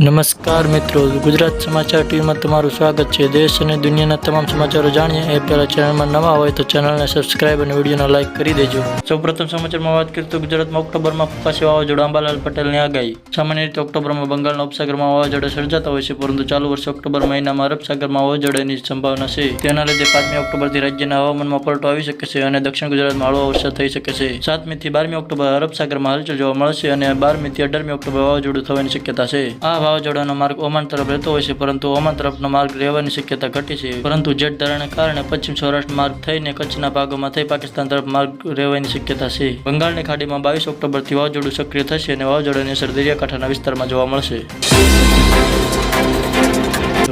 નમસ્કાર મિત્રો, ગુજરાત સમાચાર ટીવીમાં તમારું સ્વાગત છે. દેશ અને દુનિયાના તમામ સમાચારો જાણીએ. એ પહેલાં ચેનલમાં નવા હોય તો ચેનલને સબસ્ક્રાઇબ અને વિડીયોને લાઇક કરી દેજો. સૌપ્રથમ સમાચારમાં વાત કરીએ તો ગુજરાતમાં ઓક્ટોબરમાં ફૂંકાશે વાવાઝોડું અંબાલાલ પટેલની આગાહી. સામાન્ય રીતે ઓક્ટોબરમાં બંગાળના ઉપસાગરમાં વાવાઝોડા સર્જાતા હોય છે, પરંતુ ચાલુ વર્ષે ઓક્ટોબર મહિનામાં અરબસાગરમાં વાવાઝોડાની સંભાવના છે. તેના લીધે પાંચમી ઓક્ટોબરથી રાજ્યના હવામાનમાં પલટો આવી શકે છે અને દક્ષિણ ગુજરાતમાં હળવો વરસાદ થઈ શકે છે. સાતમીથી બારમી ઓક્ટોબર અરબસાગરમાં હલચલ જોવા મળશે અને બારમીથી અઢારમી ઓક્ટોબર વાવાઝોડું થવાની શક્યતા છે. આ વાવાઝોડાનો માર્ગ ઓમાન તરફ રહેતો હોય છે, પરંતુ ઓમાન તરફનો માર્ગ રહેવાની શક્યતા ઘટી છે. પરંતુ જેટ ધારાને કારણે પશ્ચિમ સૌરાષ્ટ્ર માર્ગ થઈને કચ્છના ભાગોમાં થઈ પાકિસ્તાન તરફ માર્ગ રહેવાની શક્યતા છે. બંગાળની ખાડીમાં બાવીસ ઓક્ટોબરથી વાવાઝોડું સક્રિય થશે અને વાવાઝોડાની અસર દરિયાકાંઠાના વિસ્તારમાં જોવા મળશે.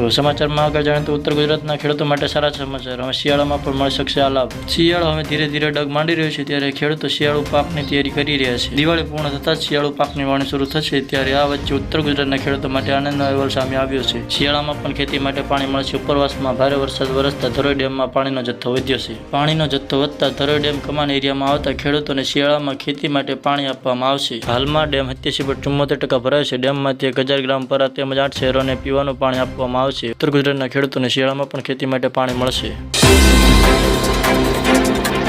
તો સમાચારમાં આગળ જાણે તો ઉત્તર ગુજરાતના ખેડૂતો માટે સારા સમાચાર. હવે શિયાળામાં પણ મળી શકશે આ લાભ. શિયાળો હવે ધીરે ધીરે ડગ માંડી રહ્યો છે ત્યારે ખેડૂતો શિયાળુ પાકની તૈયારી કરી રહ્યા છે. દિવાળી પૂર્ણ થતાં શિયાળુ પાકની વાવણી શરૂ થશે ત્યારે આ વચ્ચે ઉત્તર ગુજરાતના ખેડૂતો માટે આનંદનો અહેવાલ સામે આવ્યો છે. શિયાળામાં પણ ખેતી માટે પાણી મળશે. ઉપરવાસમાં ભારે વરસાદ વરસતા ધરોઈ ડેમમાં પાણીનો જથ્થો વધ્યો છે. પાણીનો જથ્થો વધતા ધરોઈ ડેમ કમાન એરિયામાં આવતા ખેડૂતોને શિયાળામાં ખેતી માટે પાણી આપવામાં આવશે. હાલમાં ડેમ હત્યાસી પર ચુમ્મોતેર ટકા ભરાય છે. ડેમમાંથી એક હજાર ગ્રામ પર તેમજ આઠ શહેરોને પીવાનું પાણી આપવામાં આવશે. ઉત્તર ગુજરાતના ખેડૂતોને શિયાળામાં પણ ખેતી માટે પાણી મળશે.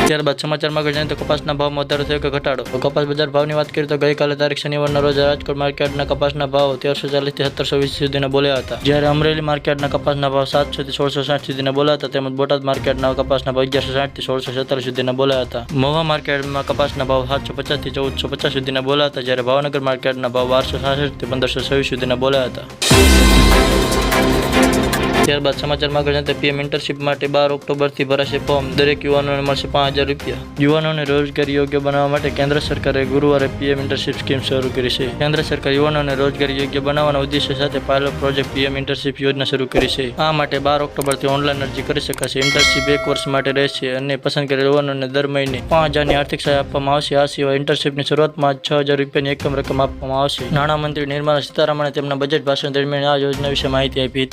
ત્યારબાદ સમાચારમાં આગળ તો કપાસના ભાવમાં વધારો થયો કે ઘટાડો? કપાસ બજાર ભાવની વાત કરીએ તો ગઈકાલે તારીખ શનિવારના રોજ રાજકોટ માર્કેટના કપાસના ભાવ તેરસો ચાલીસથી સત્તરસો વીસ સુધીના બોલ્યા હતા. જ્યારે અમરેલી માર્કેટના કપાસના ભાવ સાતસોથી સોળસો સાઠ સુધીના બોલ્યા હતા, તેમજ બોટાદ માર્કેટના કપાસના ભાવ અગિયારસો સાઠથી સોળસો સત્તર સુધીના બોલ્યા હતા. મહુવા માર્કેટમાં કપાસના ભાવ સાતસો પચાસથી ચૌદસો પચાસ સુધીના બોલ્યા હતા, જ્યારે ભાવનગર માર્કેટના ભાવ બારસો સાસઠથી પંદરસો છવ્વીસ સુધીના બોલ્યા હતા. ત્યારબાદ સમાચારમાં આગળ જતા પીએમ ઇન્ટર્નશીપ માટે બાર ઓક્ટોબરથી ભરાશે ફોર્મ દરેક યુવાનોને મળશે પાંચ હજાર રૂપિયા. યુવાનોને રોજગારી યોગ્ય બનાવવા માટે કેન્દ્ર સરકારે ગુરુવારે પીએમ ઇન્ટર્નશીપ સ્કીમ શરૂ કરી છે. કેન્દ્ર સરકાર યુવાનોને રોજગારી યોગ્ય બનાવવાના ઉદ્દેશ્ય સાથે પાયલોટ પ્રોજેક્ટ પીએમ ઇન્ટર્નશીપ યોજના શરૂ કરી છે. આ માટે બાર ઓક્ટોબરથી ઓનલાઈન અરજી કરી શકાશે. ઇન્ટર્નશીપ એક વર્ષ માટે રહેશે અને પસંદ કરેલ યુવાનોને દર મહિને પાંચ હજારની આર્થિક સહાય આપવામાં આવશે. આ સિવાય ઇન્ટર્નશીપની શરૂઆતમાં છ હજાર રૂપિયાની એકમ રકમ આપવામાં આવશે. નાણામંત્રી નિર્મલા સીતારામણે તેમના બજેટ ભાષણ દરમિયાન આ યોજના વિશે માહિતી આપી હતી.